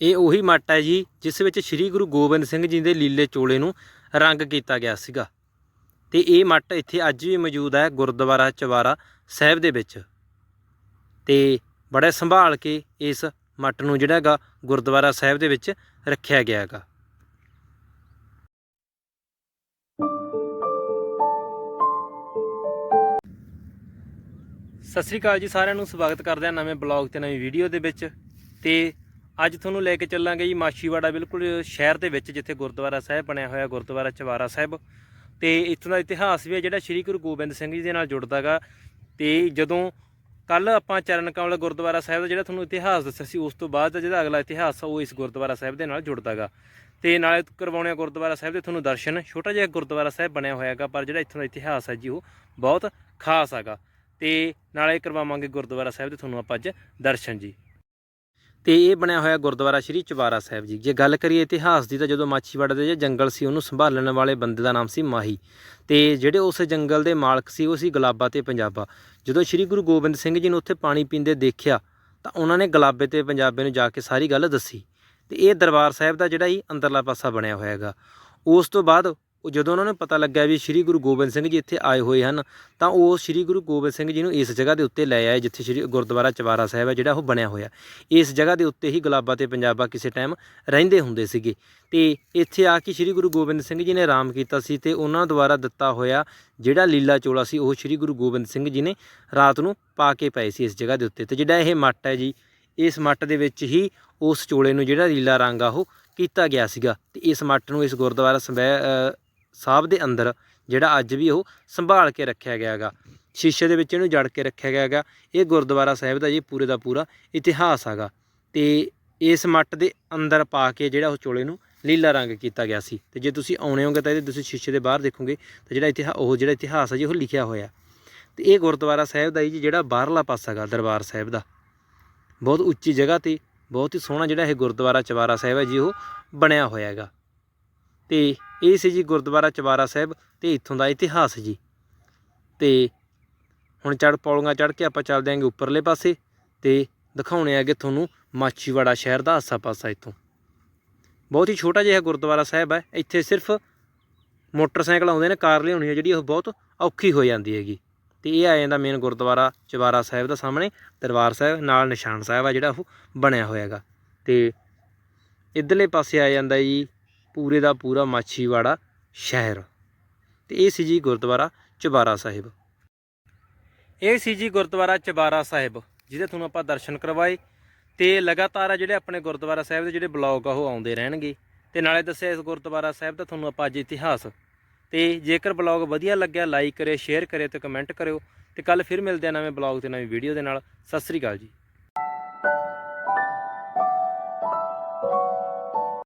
ਇਹ ਉਹੀ ਮੱਟ ਹੈ ਜੀ, ਜਿਸ ਵਿੱਚ ਸ੍ਰੀ ਗੁਰੂ ਗੋਬਿੰਦ ਸਿੰਘ ਜੀ ਦੇ ਲੀਲੇ ਚੋਲੇ ਨੂੰ ਰੰਗ ਕੀਤਾ ਗਿਆ ਸੀਗਾ। ਤੇ ਇਹ ਮੱਟ ਇੱਥੇ ਅੱਜ ਵੀ ਮੌਜੂਦ ਹੈ ਗੁਰਦੁਆਰਾ ਚਵਾਰਾ ਸਾਹਿਬ ਦੇ ਵਿੱਚ। ਤੇ ਬੜਾ ਸੰਭਾਲ ਕੇ ਇਸ ਮੱਟ ਨੂੰ ਜਿਹੜਾ ਹੈਗਾ ਗੁਰਦੁਆਰਾ ਸਾਹਿਬ ਦੇ ਵਿੱਚ ਰੱਖਿਆ ਗਿਆ ਹੈਗਾ। ਸਤਿ ਸ੍ਰੀ ਅਕਾਲ ਜੀ, ਸਾਰਿਆਂ ਨੂੰ ਸਵਾਗਤ ਕਰਦੇ ਹਾਂ ਨਵੇਂ ਬਲੌਗ ਤੇ ਨਵੀਂ ਵੀਡੀਓ ਦੇ ਵਿੱਚ। ਤੇ ਅੱਜ ਤੁਹਾਨੂੰ ਲੈ ਕੇ ਚੱਲਾਂਗੇ ਜੀ ਮਾਛੀਵਾੜਾ ਬਿਲਕੁਲ ਸ਼ਹਿਰ ਦੇ ਵਿੱਚ, ਜਿੱਥੇ ਗੁਰਦੁਆਰਾ ਸਾਹਿਬ ਬਣਿਆ ਹੋਇਆ, ਗੁਰਦੁਆਰਾ ਚਵਾਰਾ ਸਾਹਿਬ। ਤੇ ਇੱਥੋਂ ਦਾ ਇਤਿਹਾਸ ਵੀ ਹੈ ਜਿਹੜਾ ਸ੍ਰੀ ਗੁਰੂ ਗੋਬਿੰਦ ਸਿੰਘ ਜੀ ਦੇ ਨਾਲ ਜੁੜਦਾਗਾ। ਤੇ ਜਦੋਂ ਕੱਲ ਆਪਾਂ ਚਰਨ ਕਮਲ ਗੁਰਦੁਆਰਾ ਸਾਹਿਬ ਦਾ ਜਿਹੜਾ ਤੁਹਾਨੂੰ ਇਤਿਹਾਸ ਦੱਸਿਆ ਸੀ, ਉਸ ਤੋਂ ਬਾਅਦ ਦਾ ਜਿਹੜਾ ਅਗਲਾ ਇਤਿਹਾਸ ਆ, ਉਹ ਇਸ ਗੁਰਦੁਆਰਾ ਸਾਹਿਬ ਦੇ ਨਾਲ ਜੁੜਦਾਗਾ। ਤੇ ਨਾਲੇ ਕਰਵਾਉਣੇ ਆ ਗੁਰਦੁਆਰਾ ਸਾਹਿਬ ਦੇ ਤੁਹਾਨੂੰ ਦਰਸ਼ਨ। ਛੋਟਾ ਜਿਹਾ ਗੁਰਦੁਆਰਾ ਸਾਹਿਬ ਬਣਿਆ ਹੋਇਆ ਹੈਗਾ ਪਰ ਜਿਹੜਾ ਇੱਥੋਂ ਦਾ ਇਤਿਹਾਸ ਹੈ ਜੀ, ਉਹ ਬਹੁਤ ਖਾਸ ਹੈਗਾ ਤੇ ਨਾਲੇ ਕਰਵਾਵਾਂਗੇ ਗੁਰਦੁਆਰਾ ਸਾਹਿਬ ਦੇ ਤੁਹਾਨੂੰ ਆਪਾਂ ਅੱਜ ਦਰਸ਼ਨ ਜੀ। ਤੇ ਇਹ ਬਣਿਆ ਹੋਇਆ ਗੁਰਦੁਆਰਾ ਸ਼੍ਰੀ ਚਵਾਰਾ ਸਾਹਿਬ ਜੀ। ਜੇ ਗੱਲ ਕਰੀਏ ਇਤਿਹਾਸ ਦੀ ਤਾਂ ਜਦੋਂ ਮਾਛੀਵਾੜਾ ਦੇ ਜੇ ਜੰਗਲ ਸੀ, ਉਹਨੂੰ ਸੰਭਾਲਣ ਵਾਲੇ ਬੰਦੇ ਦਾ ਨਾਮ ਸੀ ਮਾਹੀ। ਤੇ ਜਿਹੜੇ ਉਸ ਜੰਗਲ ਦੇ ਮਾਲਕ ਸੀ, ਉਹ ਸੀ ਗੁਲਾਬਾ ਤੇ ਪੰਜਾਬਾ। ਜਦੋਂ ਸ਼੍ਰੀ ਗੁਰੂ ਗੋਬਿੰਦ ਸਿੰਘ ਜੀ ਨੂੰ ਉੱਥੇ ਪਾਣੀ ਪੀਂਦੇ ਦੇਖਿਆ, ਤਾਂ ਉਹਨਾਂ ਨੇ ਗੁਲਾਬੇ ਤੇ ਪੰਜਾਬੇ ਨੂੰ ਜਾ ਕੇ ਸਾਰੀ ਗੱਲ ਦੱਸੀ। ਤੇ ਇਹ ਦਰਬਾਰ ਸਾਹਿਬ ਦਾ ਜਿਹੜਾ ਹੀ ਅੰਦਰਲਾ ਪਾਸਾ ਬਣਿਆ ਹੋਇਆ ਹੈਗਾ। ਉਸ ਤੋਂ ਬਾਅਦ ਉਹ ਜਦੋਂ ਉਹਨਾਂ ਨੂੰ ਪਤਾ ਲੱਗਿਆ ਵੀ ਸ਼੍ਰੀ ਗੁਰੂ ਗੋਬਿੰਦ ਸਿੰਘ ਜੀ ਇੱਥੇ ਆਏ ਹੋਏ ਹਨ, ਤਾਂ ਉਹ ਸ਼੍ਰੀ ਗੁਰੂ ਗੋਬਿੰਦ ਸਿੰਘ ਜੀ ਨੂੰ ਇਸ ਜਗ੍ਹਾ ਦੇ ਉੱਤੇ ਲੈ ਆਏ, ਜਿੱਥੇ ਸ਼੍ਰੀ ਗੁਰਦੁਆਰਾ ਚਵਾਰਾ ਸਾਹਿਬ ਹੈ, ਜਿਹੜਾ ਉਹ ਬਣਿਆ ਹੋਇਆ। ਇਸ ਜਗ੍ਹਾ ਦੇ ਉੱਤੇ ਹੀ ਗੁਲਾਬਾ ਤੇ ਪੰਜਾਬਾ ਕਿਸੇ ਟਾਈਮ ਰਹਿੰਦੇ ਹੁੰਦੇ ਸੀਗੇ। ਤੇ ਇੱਥੇ ਆ ਕੇ ਸ਼੍ਰੀ ਗੁਰੂ ਗੋਬਿੰਦ ਸਿੰਘ ਜੀ ਨੇ ਆਰਾਮ ਕੀਤਾ ਸੀ ਤੇ ਉਹਨਾਂ ਦੁਆਰਾ ਦਿੱਤਾ ਹੋਇਆ ਜਿਹੜਾ ਲੀਲਾ ਚੋਲਾ ਸੀ, ਉਹ ਸ਼੍ਰੀ ਗੁਰੂ ਗੋਬਿੰਦ ਸਿੰਘ ਜੀ ਨੇ ਰਾਤ ਨੂੰ ਪਾ ਕੇ ਪਏ ਸੀ ਇਸ ਜਗ੍ਹਾ ਦੇ ਉੱਤੇ। ਤੇ ਜਿਹੜਾ ਇਹ ਮੱਟ ਹੈ ਜੀ, ਇਸ ਮੱਟ ਦੇ ਵਿੱਚ ਹੀ ਉਸ ਚੋਲੇ ਨੂੰ ਜਿਹੜਾ ਲੀਲਾ ਰੰਗ ਆ ਉਹ ਕੀਤਾ ਗਿਆ ਸੀਗਾ। ਤੇ ਇਸ ਮੱਟ ਨੂੰ ਇਸ ਗੁਰਦੁਆਰਾ ਸੰਬੈ ਸਾਹਿਬ ਦੇ ਅੰਦਰ ਜਿਹੜਾ ਅੱਜ ਵੀ ਉਹ ਸੰਭਾਲ ਕੇ ਰੱਖਿਆ ਗਿਆ ਹੈਗਾ। ਸ਼ੀਸ਼ੇ ਦੇ ਵਿੱਚ ਇਹਨੂੰ ਜੜ ਕੇ ਰੱਖਿਆ ਗਿਆ ਹੈਗਾ। ਇਹ ਗੁਰਦੁਆਰਾ ਸਾਹਿਬ ਦਾ ਜੀ ਪੂਰੇ ਦਾ ਪੂਰਾ ਇਤਿਹਾਸ ਹੈਗਾ। ਤੇ ਇਸ ਮੱਟ ਦੇ ਅੰਦਰ ਪਾ ਕੇ ਜਿਹੜਾ ਉਹ ਚੋਲੇ ਨੂੰ ਲੀਲਾ ਰੰਗ ਕੀਤਾ ਗਿਆ ਸੀ। ਤੇ ਜੇ ਤੁਸੀਂ ਆਉਣੇ ਹੋਗੇ ਤਾਂ ਇਹਦੇ ਤੁਸੀਂ ਸ਼ੀਸ਼ੇ ਦੇ ਬਾਹਰ ਦੇਖੋਗੇ ਤਾਂ ਜਿਹੜਾ ਇਤਿਹਾਸ ਉਹ ਜਿਹੜਾ ਇਤਿਹਾਸ ਹੈ ਜੀ ਉਹ ਲਿਖਿਆ ਹੋਇਆ ਤੇ ਇਹ ਗੁਰਦੁਆਰਾ ਸਾਹਿਬ ਦਾ ਜੀ ਜਿਹੜਾ ਬਾਹਰਲਾ ਪਾਸਾ ਹੈਗਾ ਦਰਬਾਰ ਸਾਹਿਬ ਦਾ। ਬਹੁਤ ਉੱਚੀ ਜਗ੍ਹਾ ਤੇ ਬਹੁਤ ਹੀ ਸੋਹਣਾ ਜਿਹੜਾ ਇਹ ਗੁਰਦੁਆਰਾ ਚਵਾਰਾ ਸਾਹਿਬ ਹੈ ਜੀ ਉਹ ਬਣਿਆ ਹੋਇਆ ਹੈਗਾ। ਤੇ ਇਹ ਸੀ ਜੀ ਗੁਰਦੁਆਰਾ ਚਵਾਰਾ ਸਾਹਿਬ ਤੇ ਇੱਥੋਂ ਦਾ ਇਤਿਹਾਸ ਜੀ। ਤੇ ਹੁਣ ਚੜ ਪੌੜੀਆਂ ਚੜ ਕੇ ਆਪਾਂ ਚੱਲਦੇ ਆਂਗੇ ਉੱਪਰਲੇ ਪਾਸੇ ਤੇ ਦਿਖਾਉਣੇ ਆਗੇ ਤੁਹਾਨੂੰ ਮਾਛੀਵਾੜਾ ਸ਼ਹਿਰ ਦਾ ਆਸਾ ਪਾਸਾ ਇੱਥੋਂ। ਬਹੁਤ ਹੀ ਛੋਟਾ ਜਿਹਾ ਗੁਰਦੁਆਰਾ ਸਾਹਿਬ ਹੈ, ਇੱਥੇ ਸਿਰਫ ਮੋਟਰਸਾਈਕਲ ਆਉਂਦੇ ਨੇ, ਕਾਰ ਲਿਆਉਣੀ ਹੈ, ਜਿਹੜੀ ਉਹ ਬਹੁਤ ਔਖੀ ਹੋ ਜਾਂਦੀ ਹੈਗੀ। ਤੇ ਇਹ ਆ ਜਾਂਦਾ ਮੇਨ ਗੁਰਦੁਆਰਾ ਚਵਾਰਾ ਸਾਹਿਬ ਦਾ ਸਾਹਮਣੇ, ਦਰਬਾਰ ਸਾਹਿਬ, ਨਾਲ ਨਿਸ਼ਾਨ ਸਾਹਿਬ ਆ ਜਿਹੜਾ ਉਹ ਬਣਿਆ ਹੋਇਆ ਹੈਗਾ। ਤੇ ਇਧਰਲੇ ਪਾਸੇ ਆ ਜਾਂਦਾ ਜੀ ਪੂਰੇ ਦਾ ਪੂਰਾ ਮਾਛੀਵਾੜਾ ਸ਼ਹਿਰ। ਤੇ ਇਹ ਸੀ ਜੀ ਗੁਰਦੁਆਰਾ ਚਬਾਰਾ ਸਾਹਿਬ। ਇਹ ਸੀ ਜੀ ਗੁਰਦੁਆਰਾ ਚਬਾਰਾ ਸਾਹਿਬ, ਜਿਹਦੇ ਤੁਹਾਨੂੰ ਆਪਾਂ ਦਰਸ਼ਨ ਕਰਵਾਏ। ਤੇ ਲਗਾਤਾਰ ਜਿਹੜੇ ਆਪਣੇ ਗੁਰਦੁਆਰਾ ਸਾਹਿਬ ਦੇ ਜਿਹੜੇ ਬਲੌਗ ਆ, ਉਹ ਆਉਂਦੇ ਰਹਿਣਗੇ। ਤੇ ਨਾਲੇ ਦੱਸਿਆ ਇਸ ਗੁਰਦੁਆਰਾ ਸਾਹਿਬ ਦਾ ਤੁਹਾਨੂੰ ਆਪਾਂ ਅੱਜ ਇਤਿਹਾਸ। ਤੇ ਜੇਕਰ ਬਲੌਗ ਵਧੀਆ ਲੱਗਿਆ, ਲਾਈਕ ਕਰਿਓ, ਸ਼ੇਅਰ ਕਰਿਓ ਤੇ ਕਮੈਂਟ ਕਰਿਓ। ਤੇ ਕੱਲ ਫਿਰ ਮਿਲਦੇ ਆ ਨਵੇਂ ਬਲੌਗ ਤੇ ਨਵੀਂ ਵੀਡੀਓ ਦੇ ਨਾਲ। ਸਤਿ ਸ੍ਰੀ ਅਕਾਲ ਜੀ।